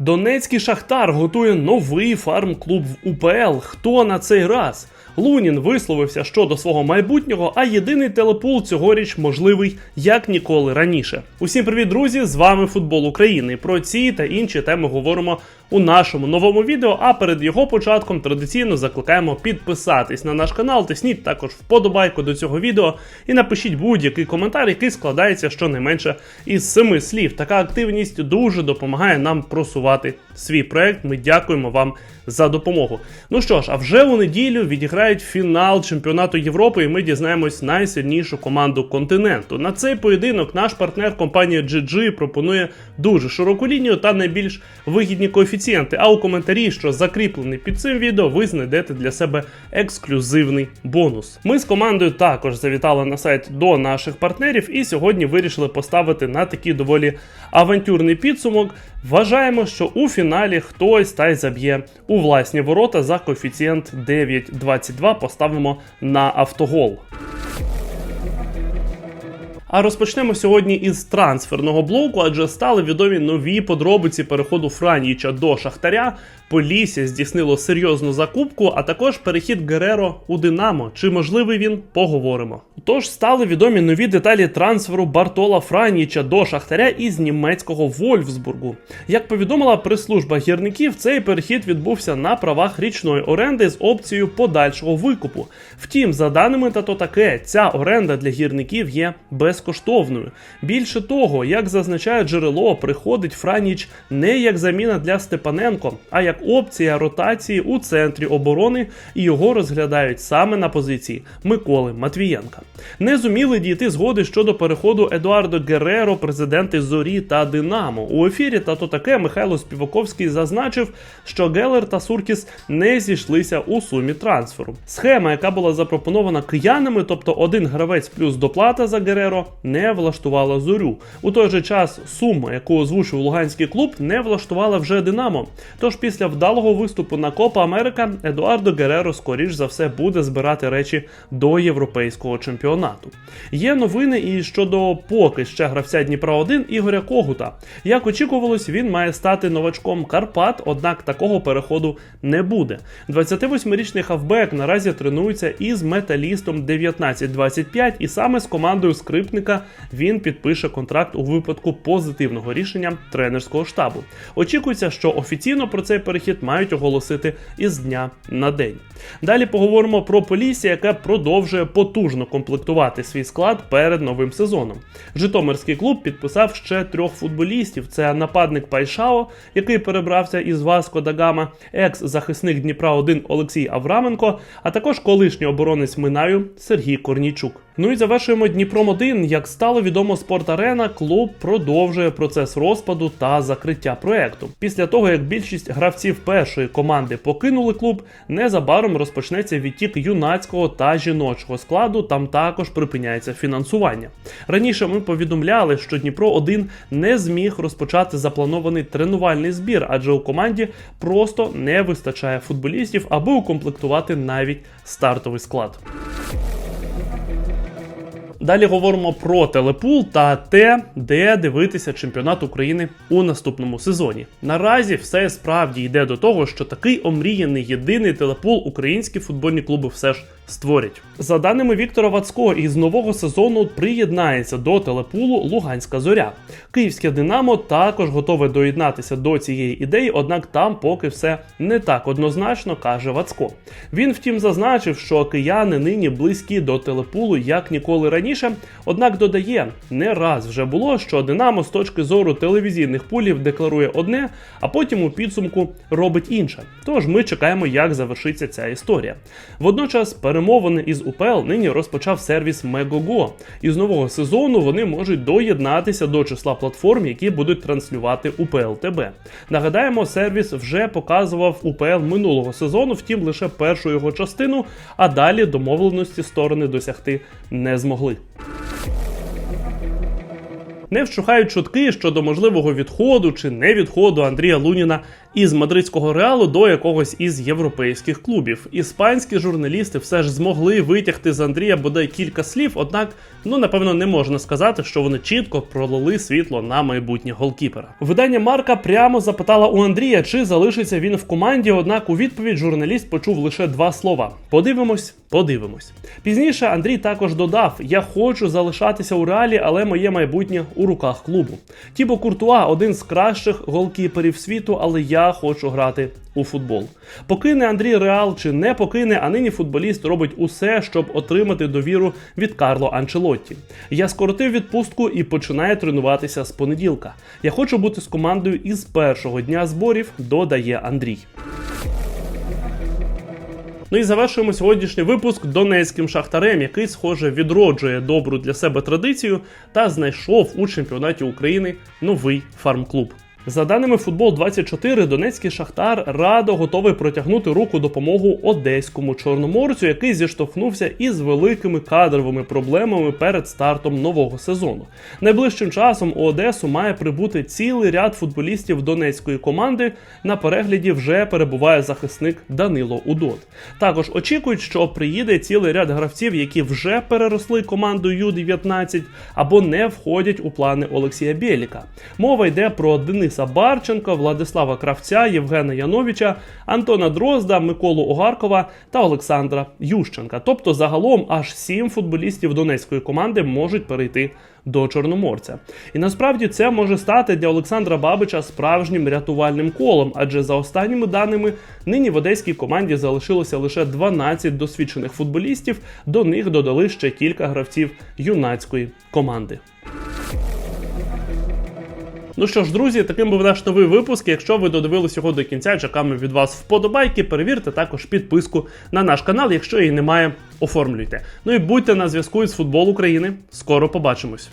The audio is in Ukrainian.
Донецький Шахтар готує новий фарм-клуб в УПЛ. Хто на цей раз? Лунін висловився щодо свого майбутнього, а єдиний телепул цьогоріч можливий як ніколи раніше. Усім привіт, друзі! З вами Футбол України. Про ці та інші теми говоримо у нашому новому відео. А перед його початком традиційно закликаємо підписатись на наш канал, тисніть також вподобайку до цього відео і напишіть будь-який коментар, який складається щонайменше із семи слів. Така активність дуже допомагає нам просувати свій проект. Ми дякуємо вам за допомогу. Ну що ж, а вже у неділю відіграють фінал чемпіонату Європи, і ми дізнаємось найсильнішу команду континенту. На цей поєдинок наш партнер компанія GG пропонує дуже широку лінію та найбільш вигідні коефіцієнти. А у коментарі, що закріплений під цим відео, ви знайдете для себе ексклюзивний бонус. Ми з командою також завітали на сайт до наших партнерів і сьогодні вирішили поставити на такий доволі авантюрний підсумок. Вважаємо, що у фіналі хтось та й заб'є у власні ворота за коефіцієнт 9.22 поставимо на автогол. А розпочнемо сьогодні із трансферного блоку, адже стали відомі нові подробиці переходу Франіча до Шахтаря. Полісся здійснило серйозну закупку, а також перехід Гереро у Динамо. Чи можливий він? Поговоримо. Тож стали відомі нові деталі трансферу Бартола Франіча до Шахтаря із німецького Вольфсбургу. Як повідомила прес-служба гірників, цей перехід відбувся на правах річної оренди з опцією подальшого викупу. Втім, за даними та то таке, ця оренда для гірників є безкоштовною. Більше того, як зазначає джерело, приходить Франіч не як заміна для Степаненко, а як опція ротації у центрі оборони, і його розглядають саме на позиції Миколи Матвієнка. Не зуміли дійти згоди щодо переходу Едуардо Гереро, президенти Зорі та Динамо. У ефірі та то таке Михайло Співаковський зазначив, що Гелер та Суркіс не зійшлися у сумі трансферу. Схема, яка була запропонована киянами, тобто один гравець плюс доплата за Гереро, не влаштувала зорю. У той же час сума, яку озвучив Луганський клуб, не влаштувала вже Динамо. Тож після вдалого виступу на Копа Америка Едуардо Гереро, скоріш за все, буде збирати речі до європейського чемпіонату. Є новини і щодо поки ще гравця Дніпра 1 Ігоря Когута. Як очікувалось, він має стати новачком Карпат, однак такого переходу не буде. 28-річний хавбек наразі тренується із металістом 1925, і саме з командою скрипника він підпише контракт у випадку позитивного рішення тренерського штабу. Очікується, що офіційно про цей перехід мають оголосити із дня на день. Далі поговоримо про Полісся, яке продовжує потужно комплектувати свій склад перед новим сезоном. Житомирський клуб підписав ще трьох футболістів: це нападник Пайшао, який перебрався із Васко Дагама, екс-захисник Дніпра 1 Олексій Авраменко, а також колишній оборонець Минаю Сергій Корнійчук. Ну і завершуємо Дніпром 1 Як стало відомо Спортарена, клуб продовжує процес розпаду та закриття проекту. Після того, як більшість гравців першої команди покинули клуб, незабаром розпочнеться відтік юнацького та жіночого складу. Там також припиняється фінансування. Раніше ми повідомляли, що Дніпро 1 не зміг розпочати запланований тренувальний збір, адже у команді просто не вистачає футболістів, аби укомплектувати навіть стартовий склад. Далі говоримо про телепул та те, де дивитися чемпіонат України у наступному сезоні. Наразі все справді йде до того, що такий омріяний єдиний телепул українські футбольні клуби все ж створять. За даними Віктора Вацько, із нового сезону приєднається до телепулу Луганська зоря. Київське Динамо також готове доєднатися до цієї ідеї, однак там поки все не так однозначно, каже Вацько. Він втім зазначив, що кияни нині близькі до телепулу як ніколи раніше. Однак додає, не раз вже було, що Динамо з точки зору телевізійних пулів декларує одне, а потім у підсумку робить інше. Тож ми чекаємо, як завершиться ця історія. Водночас перемовини із УПЛ нині розпочав сервіс Megogo. І з нового сезону вони можуть доєднатися до числа платформ, які будуть транслювати УПЛ ТБ. Нагадаємо, сервіс вже показував УПЛ минулого сезону, втім лише першу його частину, а далі домовленості сторони досягти не змогли. Не вщухають чутки щодо можливого відходу чи не відходу Андрія Луніна із мадридського реалу до якогось із європейських клубів. Іспанські журналісти все ж змогли витягти з Андрія бодай кілька слів, однак, ну напевно, не можна сказати, що вони чітко пролили світло на майбутнє голкіпера. Видання Марка прямо запитала у Андрія, чи залишиться він в команді. Однак у відповідь журналіст почув лише два слова: подивимось, подивимось. Пізніше Андрій також додав: Я хочу залишатися у реалі, але моє майбутнє у руках клубу. Тібо Куртуа один з кращих голкіперів світу, але я хочу грати у футбол. Покине Андрій Реал чи не покине, а нині футболіст робить усе, щоб отримати довіру від Карло Анчелотті. Я скоротив відпустку і починаю тренуватися з понеділка. Я хочу бути з командою із першого дня зборів, додає Андрій. Ну і завершуємо сьогоднішній випуск донецьким шахтарем, який, схоже, відроджує добру для себе традицію та знайшов у чемпіонаті України новий фарм-клуб. За даними футбол 24 Донецький шахтар радо готовий протягнути руку допомогу одеському чорноморцю, який зіштовхнувся із великими кадровими проблемами перед стартом нового сезону. Найближчим часом у Одесу має прибути цілий ряд футболістів донецької команди. На перегляді вже перебуває захисник Данило Удот. Також очікують, що приїде цілий ряд гравців, які вже переросли команду Ю-19 або не входять у плани Олексія Бєліка. Мова йде про Дениса Барченка, Владислава Кравця, Євгена Яновича, Антона Дрозда, Миколу Огаркова та Олександра Ющенка. Тобто, загалом аж сім футболістів донецької команди можуть перейти до Чорноморця. І насправді це може стати для Олександра Бабича справжнім рятувальним колом, адже за останніми даними нині в одеській команді залишилося лише 12 досвідчених футболістів. До них додали ще кілька гравців юнацької команди. Ну що ж, друзі, таким був наш новий випуск. Якщо ви додивились його до кінця, чекаємо від вас вподобайки. Перевірте також підписку на наш канал. Якщо її немає, оформлюйте. Ну і будьте на зв'язку із футбол України. Скоро побачимось.